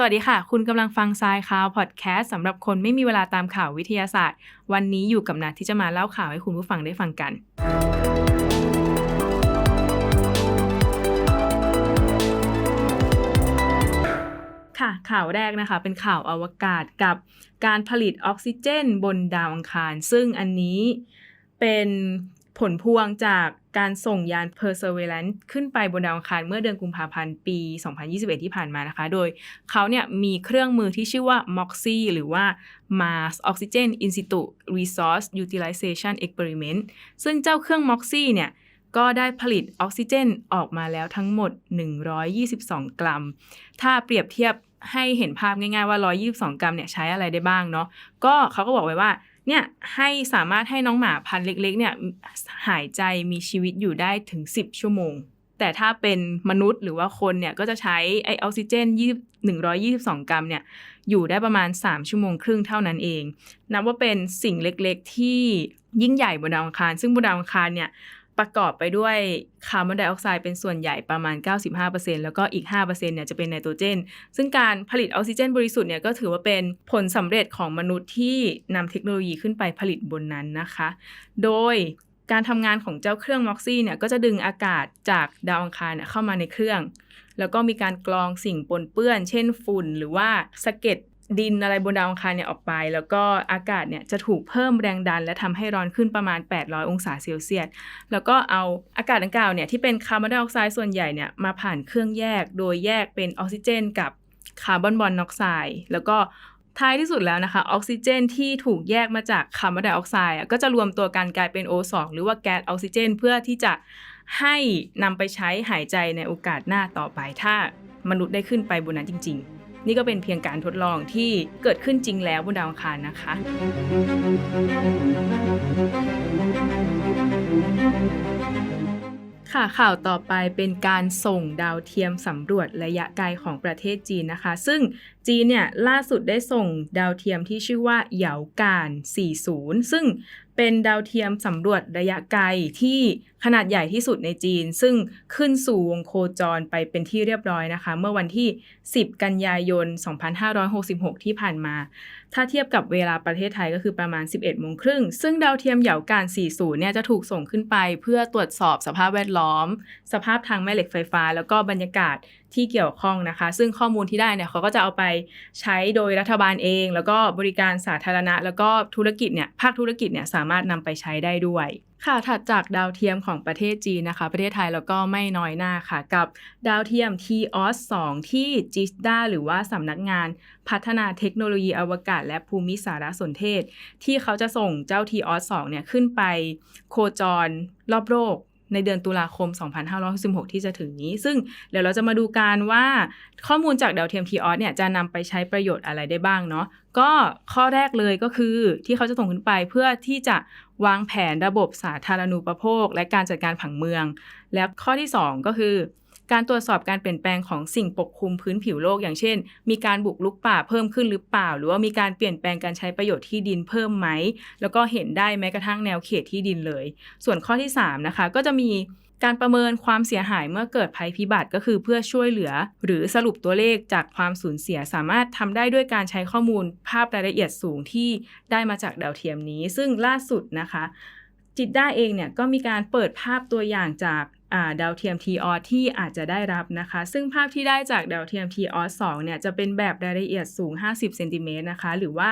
สวัสดีค่ะ คุณกำลังฟังทรายข่าวพอดแคสต์สำหรับคนไม่มีเวลาตามข่าววิทยาศาสตร์ วันนี้อยู่กับนัดที่จะมาเล่าข่าวให้คุณผู้ฟังได้ฟังกัน ค่ะ ข่าวแรกนะคะ เป็นข่าวอวกาศกับการผลิตออกซิเจนบนดาวอังคาร ซึ่งอันนี้เป็น ผลพวงจากการส่งยาน Perseverance ขึ้นไปบนดาวอังคารเมื่อเดือนกุมภาพันธ์ปี 2021 ที่ผ่านมานะคะ โดยเขาเนี่ยมีเครื่องมือที่ชื่อว่า MOXIE หรือว่า Mars Oxygen In Situ Resource Utilization Experiment ซึ่งเจ้าเครื่อง MOXIE เนี่ยก็ได้ผลิตออกซิเจนออกมาแล้วทั้งหมด 122 กรัม ถ้าเปรียบเทียบให้เห็นภาพง่ายๆว่า 122 กรัมเนี่ยใช้อะไรได้บ้างเนาะ ก็เขาก็บอกไว้ว่า เนี่ยให้สามารถให้น้องหมาพันธุ์เล็กๆเนี่ยหายใจมีชีวิตอยู่ได้ถึง 10 ชั่วโมง แต่ถ้าเป็นมนุษย์หรือว่าคนเนี่ยก็จะใช้ไอออกซิเจน20 122 กรัมเนี่ยอยู่ได้ประมาณ 3 ชั่วโมงครึ่งเท่านั้นเอง นับว่าเป็นสิ่งเล็กๆ ที่ยิ่งใหญ่บนดาวอังคาร ซึ่งบนดาวอังคารเนี่ย ประกอบไปด้วยคาร์บอนไดออกไซด์เป็นส่วนใหญ่ประมาณ 95%แล้วก็อีก 5%เนี่ยจะเป็นไนโตรเจน ซึ่งการผลิตออกซิเจนบริสุทธิ์เนี่ยก็ถือว่าเป็นผลสำเร็จของมนุษย์ที่นำเทคโนโลยีขึ้นไปผลิตบนนั้นนะคะ โดยการทำงานของเจ้าเครื่องม็อกซี่เนี่ยก็จะดึงอากาศจากดาวอังคารเเข้ามาในเครื่อง แล้วก็มีการกรองสิ่งปนเปื้อน เช่นฝุ่น หรือว่าสะเก็ด ดินอะไรบนดาวอังคารเนี่ยออกไป แล้วก็อากาศเนี่ยจะถูกเพิ่มแรงดัน และทำให้ร้อนขึ้นประมาณ 800 องศาเซลเซียส แล้วก็เอาอากาศดังกล่าวเนี่ยที่เป็นคาร์บอนไดออกไซด์ส่วนใหญ่เนี่ยมาผ่านเครื่องแยก โดยแยกเป็นออกซิเจน กับคาร์บอนมอนอกไซด์แล้วก็ท้ายที่สุดแล้วนะคะออกซิเจนที่ถูกแยกมาจากคาร์บอนไดออกไซด์ก็จะรวมตัวกันกลายเป็น O2 หรือว่าแก๊สออกซิเจน เพื่อที่จะให้นำไปใช้หายใจในโอกาสหน้าต่อไปถ้ามนุษย์ได้ขึ้นไปบนนั้นจริง ๆ นี่ก็เป็นเพียงการทดลองที่เกิดขึ้นจริงแล้วบนดาวอังคารนะคะ ค่ะข่าวต่อไปเป็นการส่งดาวเทียมสำรวจระยะไกลของประเทศจีนนะคะ ซึ่งจีนเนี่ยล่าสุดได้ส่งดาวเทียมที่ชื่อว่าเหยาการ 40 ซึ่ง เป็นดาวเทียมสำรวจระยะไกลที่ขนาดใหญ่ที่สุดในจีน ซึ่งขึ้นสู่วงโคจรไปเป็นที่เรียบร้อยนะคะ เมื่อวันที่ 10 กันยายน 2566 ที่ผ่านมา ถ้าเทียบกับเวลาประเทศไทยก็คือประมาณ 11โมงครึ่ง ซึ่งดาวเทียมเหยาการ 40 เนี่ยจะถูกส่งขึ้นไป เพื่อตรวจสอบสภาพแวดล้อม สภาพทางแม่เหล็กไฟฟ้า แล้วก็บรรยากาศที่เกี่ยวข้องนะคะ ซึ่งข้อมูลที่ได้เนี่ยเขาก็จะเอาไปใช้โดยรัฐบาลเอง แล้วก็บริการสาธารณะ แล้วก็ธุรกิจเนี่ยภาคธุรกิจเนี่ยสามารถนำไปใช้ได้ด้วย ค่ะถัดจากดาวเทียมของประเทศจีนนะคะ ประเทศไทยแล้วก็ไม่น้อยหน้าค่ะ กับดาวเทียม TOS 2ที่จิสดาหรือว่าสำนักงานพัฒนาเทคโนโลยีอวกาศ และภูมิสารสนเทศ ที่เขาจะส่งเจ้า TOS 2เนี่ยขึ้นไปโคจรรอบโลก ในเดือนตุลาคม 2566 ที่จะถึงนี้ ซึ่งเดี๋ยวเราจะมาดูการว่าข้อมูลจากดาวเทียม TOS เนี่ยจะนำไปใช้ประโยชน์อะไรได้บ้างเนาะก็ข้อแรกเลยก็คือที่เขาจะส่งขึ้นไปเพื่อที่จะวางแผนระบบสาธารณูปโภค และการจัดการผังเมือง และข้อที่ 2 ก็คือ การตรวจสอบการเปลี่ยนแปลงของสิ่งปกคลุมพื้นผิวโลก อย่างเช่น มีการบุกลุกป่าเพิ่มขึ้นหรือเปล่า หรือว่ามีการเปลี่ยนแปลงการใช้ประโยชน์ที่ดินเพิ่มไหม แล้วก็เห็นได้แม้กระทั่งแนวเขตที่ดินเลย ส่วนข้อที่ 3 นะคะ ก็จะมีการประเมินความเสียหายเมื่อเกิดภัยพิบัติก็คือเพื่อช่วยเหลือ หรือสรุปตัวเลขจากความสูญเสียสามารถทำได้ด้วยการใช้ข้อมูลภาพรายละเอียดสูงที่ได้มาจากดาวเทียมนี้ ซึ่งล่าสุดนะคะ จิตด้าเองเนี่ยก็มีการเปิดภาพตัวอย่างจาก ดาวเทียม t o ที่อาจจะได้รับนะคะ ซึ่งภาพที่ได้จากดาวเทียม t o 2เนี่ยจะเป็นแบบรายละเอียดสูง 50เซนติเมตรนะคะ หรือว่า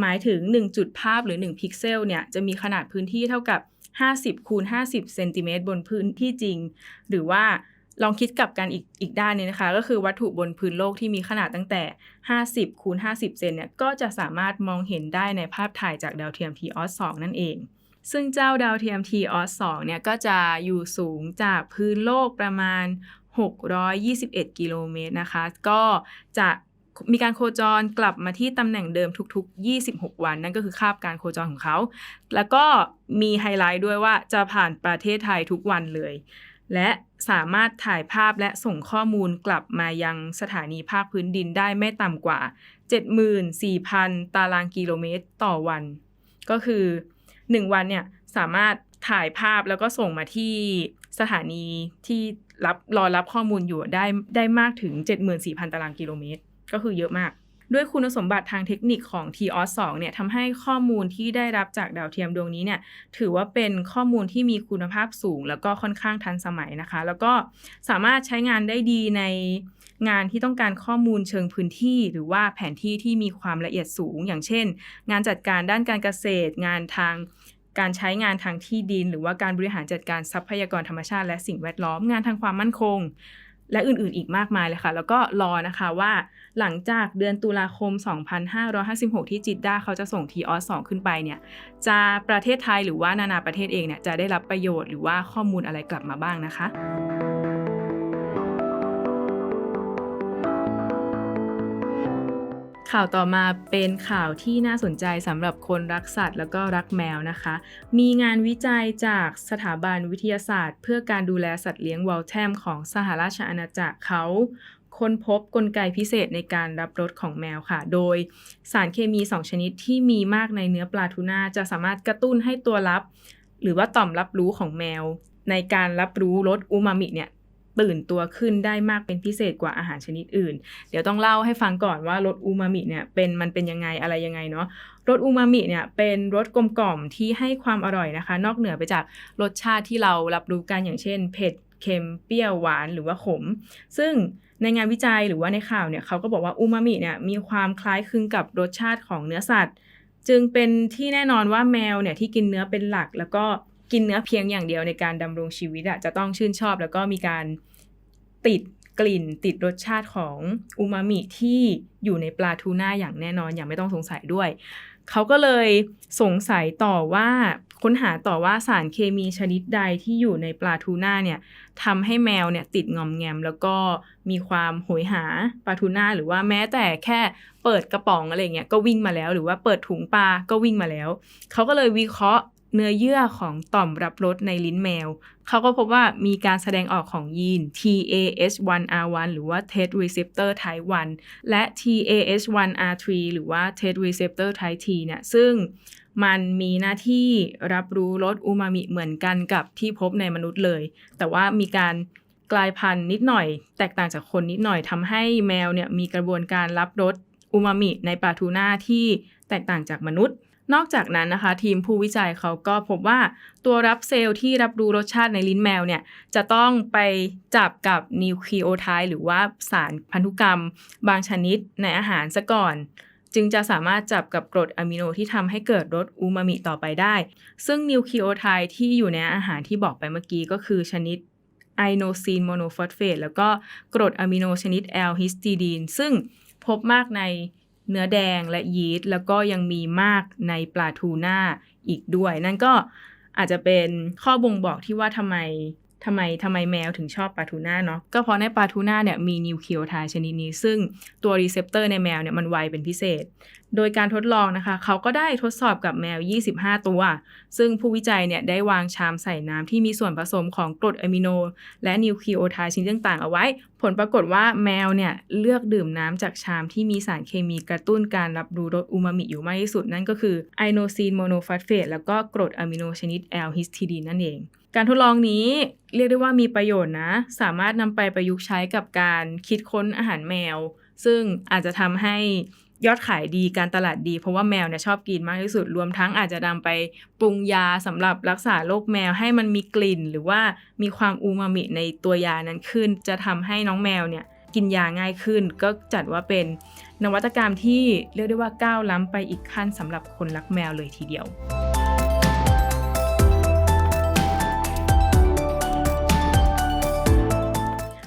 หมายถึง 1 จุดภาพหรือ 1 พิกเซลเนี่ยจะมีขนาดพื้นที่เท่ากับ 50คูณ50เซนติเมตรบนพื้นที่จริง หรือว่าลองคิดกลับกันอีกอีกด้านนึงนะคะ ก็คือวัตถุบนพื้นโลกที่มีขนาดตั้งแต่ 50คูณ50 เซนเนี่ยก็จะสามารถมองเห็นได้ในภาพถ่ายจากดาวเทียม TOS 2นั่นเอง ซึ่งเจ้าดาวเทียม TOS 2เนี่ยก็จะอยู่สูงจากพื้นโลกประมาณ 621 กิโลเมตรนะคะ ก็จะมีการโคจรกลับมาที่ตำแหน่งเดิมทุก ๆ 26 วัน นั่นก็คือคาบการโคจรของเขา แล้วก็มีไฮไลท์ด้วยว่าจะผ่านประเทศไทยทุกวันเลย และสามารถถ่ายภาพและส่งข้อมูลกลับมายังสถานีภาคพื้นดินได้ไม่ต่ำกว่า 74,000 ตารางกิโลเมตรต่อวัน ก็คือ หนึ่งวันเนี่ยสามารถถ่ายภาพแล้วก็ส่งมาที่สถานีที่รับรอรับข้อมูลอยู่ได้ได้มากถึง 74,000 ตารางกิโลเมตร ก็คือเยอะมาก ด้วยคุณสมบัติทางเทคนิคของ TOS 2เนี่ยทำให้ข้อมูลที่ได้รับจากดาวเทียมดวงนี้เนี่ยถือว่าเป็นข้อมูลที่มีคุณภาพสูง แล้วก็ค่อนข้างทันสมัยนะคะ แล้วก็สามารถใช้งานได้ดีในงานที่ต้องการข้อมูลเชิงพื้นที่ หรือว่าแผนที่ที่มีความละเอียดสูง อย่างเช่น งานจัดการด้านการเกษตร งานทางการใช้งานทางที่ดิน หรือว่าการบริหารจัดการทรัพยากรธรรมชาติ และสิ่งแวดล้อมงานทางความมั่นคง และอื่นๆ อีกมากมายเลยค่ะ แล้วก็รอนะคะว่าหลังจากเดือนตุลาคม 2556 ที่จิดด้าเขาจะส่งทีออส2ขึ้นไปเนี่ย จะประเทศไทยหรือว่านานาประเทศเองเนี่ยจะได้รับประโยชน์หรือว่าข้อมูลอะไรกลับมาบ้างนะคะ ข่าวต่อมาเป็นข่าวที่น่าสนใจสำหรับคนรักสัตว์แล้วก็รักแมวนะคะ มีงานวิจัยจากสถาบันวิทยาศาสตร์ เพื่อการดูแลสัตว์เลี้ยงวอลแทมของสหราชอาณาจักรเขาค้นพบกลไกพิเศษในการรับรสของแมวค่ะ โดยสารเคมี 2 ชนิดที่มีมากในเนื้อปลาทูน่าจะสามารถกระตุ้นให้ตัวรับ หรือว่าต่อมรับรู้ของแมว ในการรับรู้รสอูมามิเนี่ย ตื่นตัวขึ้นได้มากเป็นพิเศษกว่าอาหารชนิดอื่น เดี๋ยวต้องเล่าให้ฟังก่อนว่ารสอูมามิเนี่ยเป็นมันเป็นยังไงอะไรยังไงเนาะรสอูมามิเนี่ยเป็นรสกลมกล่อมที่ให้ความอร่อยนะคะ นอกเหนือไปจากรสชาติที่เรารับรู้กันอย่างเช่น เผ็ดเค็มเปรี้ยวหวานหรือว่าขม ซึ่งในงานวิจัยหรือว่าในข่าวเนี่ยเขาก็บอกว่าอูมามิเนี่ยมีความคล้ายคลึงกับรสชาติของเนื้อสัตว์ จึงเป็นที่แน่นอนว่าแมวเนี่ยที่กินเนื้อเป็นหลักแล้วก็ กินเนื้อเพียงอย่างเดียวในการดำรงชีวิตอะจะต้องชื่นชอบแล้วก็มีการติดกลิ่นติดรสชาติของอูมามิที่อยู่ในปลาทูน่าอย่างแน่นอนอย่างไม่ต้องสงสัยด้วย เขาก็เลยสงสัยต่อว่าค้นหาต่อว่าสารเคมีชนิดใดที่อยู่ในปลาทูน่าเนี่ยทำให้แมวเนี่ยติดงอมแงม แล้วก็มีความหยหาปลาทูน่าหรือว่าแม้แต่แค่เปิดกระป๋องอะไรเงี้ยก็วิ่งมาแล้ว หรือว่าเปิดถุงปลาก็วิ่งมาแล้ว เขาก็เลยวิเคราะห์ เนื้อเยื่อของต่อมรับรสในลิ้นแมว เขาก็พบว่ามีการแสดงออกของยีน TAH1R1 หรือว่า TET receptor type 1 และ TAH1R3 หรือว่า TET receptor type T เนี่ยซึ่งมันมีหน้าที่รับรู้รสอูมามิเหมือนกันกับที่พบในมนุษย์เลย แต่ว่ามีการกลายพันธุ์นิดหน่อย แตกต่างจากคนนิดหน่อยทำให้แมวเนี่ยมีกระบวนการรับรสอูมามิในปลาทูน่าที่แตกต่างจากมนุษย์ นอกจากนั้นนะคะ ทีมผู้วิจัยเขาก็พบว่าตัวรับเซลล์ที่รับรู้รสชาติในลิ้นแมวเนี่ยจะต้องไปจับกับนิวคลีโอไทด์หรือว่าสารพันธุกรรม บางชนิดในอาหารซะก่อน จึงจะสามารถจับกับกรดอะมิโนที่ทำให้เกิดรสอูมามิต่อไปได้ ซึ่งนิวคลีโอไทด์ที่อยู่ในอาหารที่บอกไปเมื่อกี้ก็คือชนิดไอโนซีนโมโนฟอสเฟตแล้วก็กรดอะมิโนชนิดแอลฮิสติดีนซึ่งพบมากใน เนื้อแดงและยีสต์แล้วก็ยังมีมากในปลาทูน่าอีกด้วย นั่นก็อาจจะเป็นข้อบ่งบอกที่ว่าทำไมทำไมทำไมแมวถึงชอบปลาทูน่าเนาะก็เพราะในปลาทูน่าเนี่ยมีนิวเคลียไทด์ชนิดนี้ ซึ่งตัวรีเซพเตอร์ในแมวเนี่ยมันไวเป็นพิเศษ โดยการทดลองนะคะ เขาก็ได้ทดสอบกับแมว 25 ตัว ซึ่งผู้วิจัยเนี่ยได้วางชามใส่น้ำที่มีส่วนผสมของกรดอะมิโน และนิวคลีโอไทด์ชนิดต่างๆ เอาไว้ ผลปรากฏว่าแมวเนี่ยเลือกดื่มน้ำจากชามที่มีสารเคมีกระตุ้นการรับรู้รสอูมามิอยู่มากที่สุด นั่นก็คือไอโนซีนโมโนฟอสเฟตแล้วก็กรดอะมิโนชนิดแอลฮิสทิดีนนั่นเองการทดลองนี้เรียกได้ว่ามีประโยชน์นะ สามารถนำไปประยุกต์ใช้กับการคิดค้นอาหารแมว ซึ่งอาจจะทำให้ ยอดขายดีการตลาดดี เพราะว่าแมวเนี่ยชอบกินมากที่สุดรวมทั้งอาจจะนำไปปรุงยาสำหรับรักษาโรคแมวให้มันมีกลิ่น หรือว่ามีความอูมามิในตัวยานั้นขึ้น จะทำให้น้องแมวเนี่ยกินยาง่ายขึ้น ก็จัดว่าเป็นนวัตกรรมที่เรียกได้ว่าก้าวล้ำไปอีกขั้นสำหรับคนรักแมวเลยทีเดียว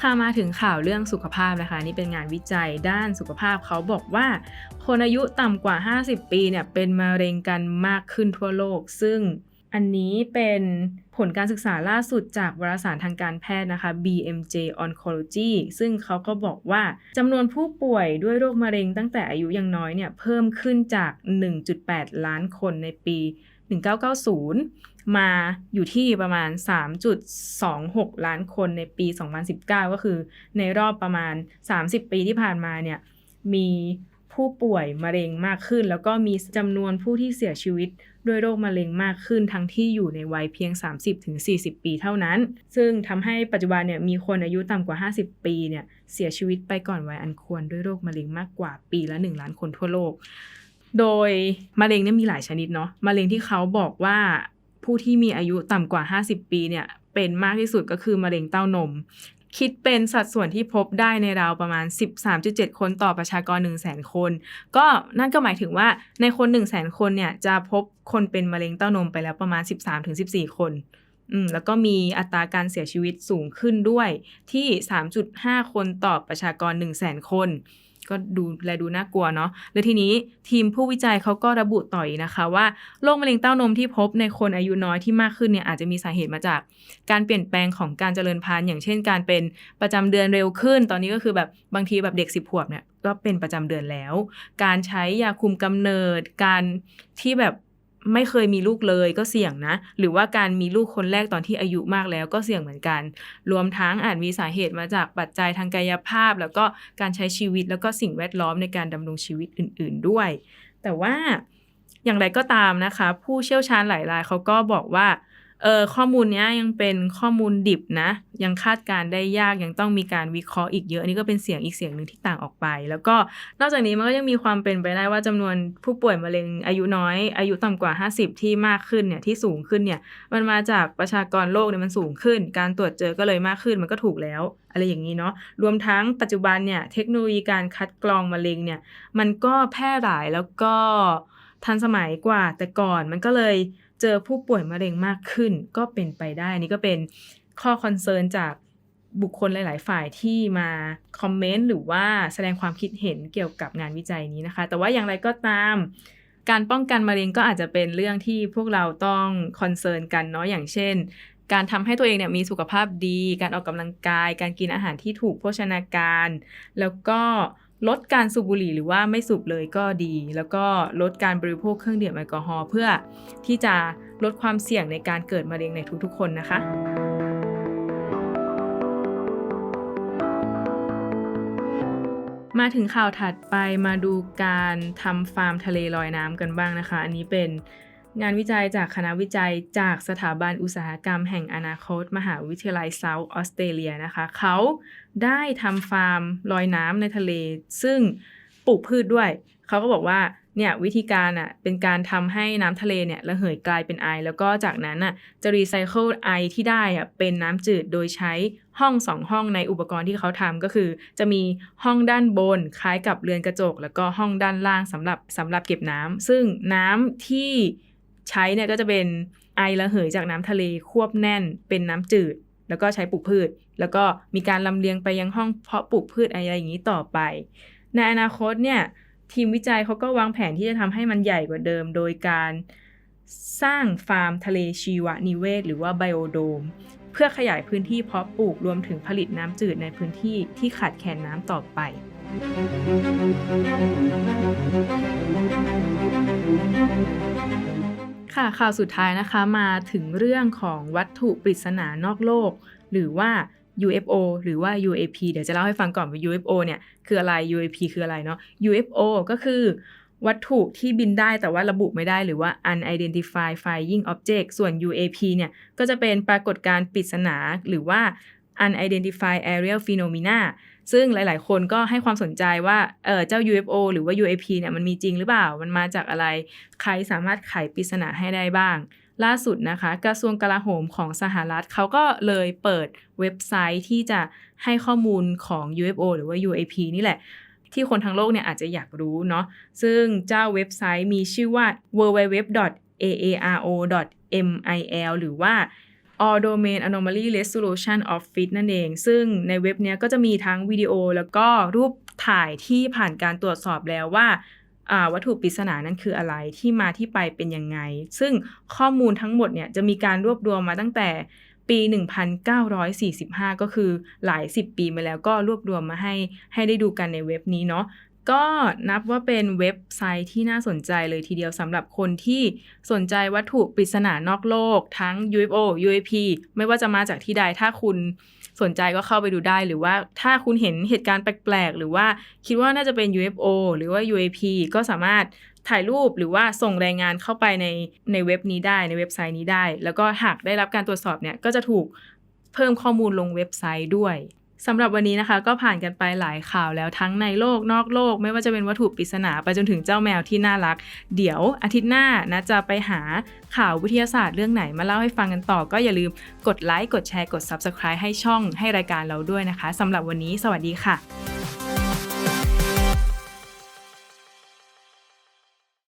ค่ะมาถึงข่าวเรื่องสุขภาพนะคะ นี่เป็นงานวิจัยด้านสุขภาพเขาบอกว่า คนอายุต่ำกว่า 50 ปีเนี่ยเป็นมะเร็งกันมากขึ้นทั่วโลก ซึ่ง อันนี้เป็นผลการศึกษาล่าสุดจากวารสารทางการแพทย์นะคะ BMJ Oncology ซึ่งเขาก็บอกว่าจำนวนผู้ป่วยด้วยโรคมะเร็งตั้งแต่อายุยังน้อยเนี่ยเพิ่มขึ้นจาก 1.8 ล้านคนในปี 1990 มาอยู่ที่ประมาณ 3.26 ล้านคนในปี 2019 ก็คือในรอบประมาณ 30 ปีที่ผ่านมาเนี่ยมี ผู้ป่วยมะเร็งมากขึ้น แล้วก็มีจำนวนผู้ที่เสียชีวิตด้วยโรคมะเร็งมากขึ้น ทั้งที่อยู่ในวัยเพียง 30-40 ปีเท่านั้น ซึ่งทำให้ปัจจุบันเนี่ยมีคนอายุต่ำกว่า 50 ปีเนี่ยเสียชีวิตไปก่อนวัยอันควรด้วยโรคมะเร็งมากกว่าปีละ 1 ล้านคนทั่วโลก โดยมะเร็งเนี่ยมีหลายชนิดเนาะมะเร็งที่เขาบอกว่าผู้ที่มีอายุต่ำกว่า 50 ปีเนี่ยเป็นมากที่สุดก็คือมะเร็งเต้านม คิดเป็นสัดส่วนที่พบได้ในราวประมาณ 13.7 คนต่อประชากร 1 0 0 0 0 0 คน ก็นั่นก็หมายถึงว่าในคน 1 0 0 0 0 0 คนเนี่ยจะพบคนเป็นมะเร็งเต้านมไปแล้วประมาณ 13-14 คนอืมแล้วก็มีอัตราการเสียชีวิตสูงขึ้นด้วยที่ 3.5 คนต่อประชากร 1 0 0 0 0 0 คน ก็ดูแลดูน่ากลัวเนาะแล้วทีนี้ทีมผู้วิจัยเขาก็ระบุต่อยนะคะ ว่าโรคมะเร็งเต้านมที่พบในคนอายุน้อยที่มากขึ้นเนี่ยอาจจะมีสาเหตุมาจากการเปลี่ยนแปลงของการเจริญพันธุ์อย่างเช่น การเป็นประจำเดือนเร็วขึ้น ตอนนี้ก็คือแบบบางทีแบบเด็กสิบขวบเนี่ยก็เป็นประจำเดือนแล้ว การใช้ยาคุมกำเนิดการที่แบบ ไม่เคยมีลูกเลยก็เสี่ยงนะ หรือว่าการมีลูกคนแรกตอนที่อายุมากแล้วก็เสี่ยงเหมือนกัน รวมทั้งอาจมีสาเหตุมาจากปัจจัยทางกายภาพ แล้วก็การใช้ชีวิตแล้วก็สิ่งแวดล้อมในการดำรงชีวิตอื่น ๆด้วย แต่ว่าอย่างไรก็ตามนะคะ ผู้เชี่ยวชาญหลายรายเขาก็บอกว่า เออข้อมูลเนี้ยยังเป็นข้อมูลดิบนะ ยังคาดการได้ยากยังต้องมีการวิเคราะห์อีกเยอะอันนี่ก็เป็นเสียงอีกเสียงหนึ่งที่ต่างออกไป แล้วก็นอกจากนี้มันก็ยังมีความเป็นไปได้ว่าจำนวนผู้ป่วยมะเร็งอายุน้อย อายุต่ำกว่า 50 ที่มากขึ้นเนี่ยที่สูงขึ้นเนี่ยมันมาจากประชากรโลกเนี่ยมันสูงขึ้น การตรวจเจอก็เลยมากขึ้นมันก็ถูกแล้วอะไรอย่างนี้เนาะรวมทั้งปัจจุบันเนี่ยเทคโนโลยีการคัดกรองมะเร็งเนี่ยมันก็แพร่หลายแล้วก็ทันสมัยกว่าแต่ก่อนมันก็เลย เจอผู้ป่วยมะเร็งมากขึ้นก็เป็นไปได้นี่ก็เป็นข้อคอนเซิร์นจากบุคคลหลาย ๆ ฝ่ายที่มาคอมเมนต์หรือว่าแสดงความคิดเห็นเกี่ยวกับงานวิจัยนี้นะคะ แต่ว่าอย่างไรก็ตาม การป้องกันมะเร็งก็อาจจะเป็นเรื่องที่พวกเราต้องคอนเซิร์นกันเนาะอย่างเช่น การทำให้ตัวเองเนี่ยมีสุขภาพดี การออกกำลังกาย การกินอาหารที่ถูกโภชนาการ แล้วก็ ลดการสูบบุหรี่หรือว่าไม่สูบเลยก็ดี แล้วก็ลดการบริโภคเครื่องดื่มแอลกอฮอล์เพื่อที่จะลดความเสี่ยงในการเกิดมะเร็งในทุกๆ คนนะคะมาถึงข่าวถัดไปมาดูการทำฟาร์มทะเลลอยน้ำกันบ้างนะคะ อันนี้เป็น งานวิจัยจากคณะวิจัยจากสถาบันอุตสาหกรรมแห่งอนาคต มหาวิทยาลัยเซาท์ออสเตรเลียนะคะ เขาได้ทำฟาร์มลอยน้ำในทะเล ซึ่งปลูกพืชด้วย เขาก็บอกว่าเนี่ยวิธีการอะเป็นการทำให้น้ำทะเลเนี่ยระเหยกลายเป็นไอ แล้วก็จากนั้นอะจะรีไซเคิลไอที่ได้อะเป็นน้ำจืดโดยใช้ห้องสองห้องในอุปกรณ์ที่เขาทำก็คือ จะมีห้องด้านบนคล้ายกับเรือนกระจก แล้วก็ห้องด้านล่างสำหรับสำหรับเก็บน้ำซึ่งน้ำที่ ใช้เนี่ยก็จะเป็นไอระเหยจากน้ำทะเลควบแน่นเป็นน้ำจืด แล้วก็ใช้ปลูกพืช แล้วก็มีการลำเลียงไปยังห้องเพาะปลูกพืชอะไรอย่างนี้ต่อไป ในอนาคตเนี่ยทีมวิจัยเขาก็วางแผนที่จะทำให้มันใหญ่กว่าเดิม โดยการสร้างฟาร์มทะเลชีวนิเวศ หรือว่าไบโอโดม เพื่อขยายพื้นที่เพาะปลูกรวมถึงผลิตน้ำจืดในพื้นที่ที่ขาดแคลนน้ำต่อไป ค่ะข่าวสุดท้ายนะคะมาถึงเรื่องของวัตถุปริศนานอกโลก หรือว่า UFO หรือว่า UAP เดี๋ยวจะเล่าให้ฟังก่อนว่า UFO เนี่ยคืออะไร UAP คืออะไรเนาะ UFO ก็คือวัตถุที่บินได้แต่ว่าระบุไม่ได้หรือว่า unidentified flying object ส่วน UAP เนี่ยก็จะเป็นปรากฏการณ์ปริศนาหรือว่า unidentified aerial phenomena ซึ่งหลาย ๆ คนก็ให้ความสนใจว่าเออเจ้า UFO หรือว่า UAP เนี่ยมันมีจริงหรือเปล่า มันมาจากอะไร ใครสามารถไขปริศนาให้ได้บ้าง ล่าสุดนะคะ กระทรวงกลาโหมของสหรัฐเขาก็เลยเปิดเว็บไซต์ที่จะให้ข้อมูลของ UFO หรือว่า UAP นี่แหละที่คนทั้งโลกเนี่ยอาจจะอยากรู้เนาะ ซึ่งเจ้าเว็บไซต์มีชื่อว่า www.aaro.mil หรือว่า All Domain Anomaly Resolution Office นั่นเอง ซึ่งในเว็บเนี้ยก็จะมีทั้งวิดีโอแล้วก็รูปถ่ายที่ผ่านการตรวจสอบแล้วว่าวัตถุปริศนานั้นคืออะไรที่มาที่ไปเป็นยังไง ซึ่งข้อมูลทั้งหมดเนี่ยจะมีการรวบรวมมาตั้งแต่ปี 1945 ก็คือหลาย 10 ปีมาแล้วก็รวบรวมมาให้ให้ได้ดูกันในเว็บนี้เนาะ ก็นับว่าเป็นเว็บไซต์ที่น่าสนใจเลยทีเดียวสำหรับคนที่สนใจวัตถุปริศนานอกโลก ทั้ง UFO UAP ไม่ว่าจะมาจากที่ใดถ้าคุณสนใจก็เข้าไปดูได้ หรือว่าถ้าคุณเห็นเหตุการณ์แปลกๆ หรือว่าคิดว่าน่าจะเป็น UFO หรือว่า UAP ก็สามารถถ่ายรูปหรือว่าส่งรายงานเข้าไปในในเว็บนี้ได้ในเว็บไซต์นี้ได้ แล้วก็หากได้รับการตรวจสอบเนี่ยก็จะถูกเพิ่มข้อมูลลงเว็บไซต์ด้วย สำหรับวันนี้นะคะ ก็ผ่านกันไปหลายข่าวแล้วทั้งในโลกนอกโลก ไม่ว่าจะเป็นวัตถุปริศนาไปจนถึงเจ้าแมวที่น่ารัก เดี๋ยวอาทิตย์หน้านะจะไปหาข่าววิทยาศาสตร์เรื่องไหนมาเล่าให้ฟังกันต่อ ก็อย่าลืมกดไลค์กดแชร์กด Subscribe ให้ช่องให้รายการเราด้วยนะคะสำหรับวันนี้ สวัสดีค่ะ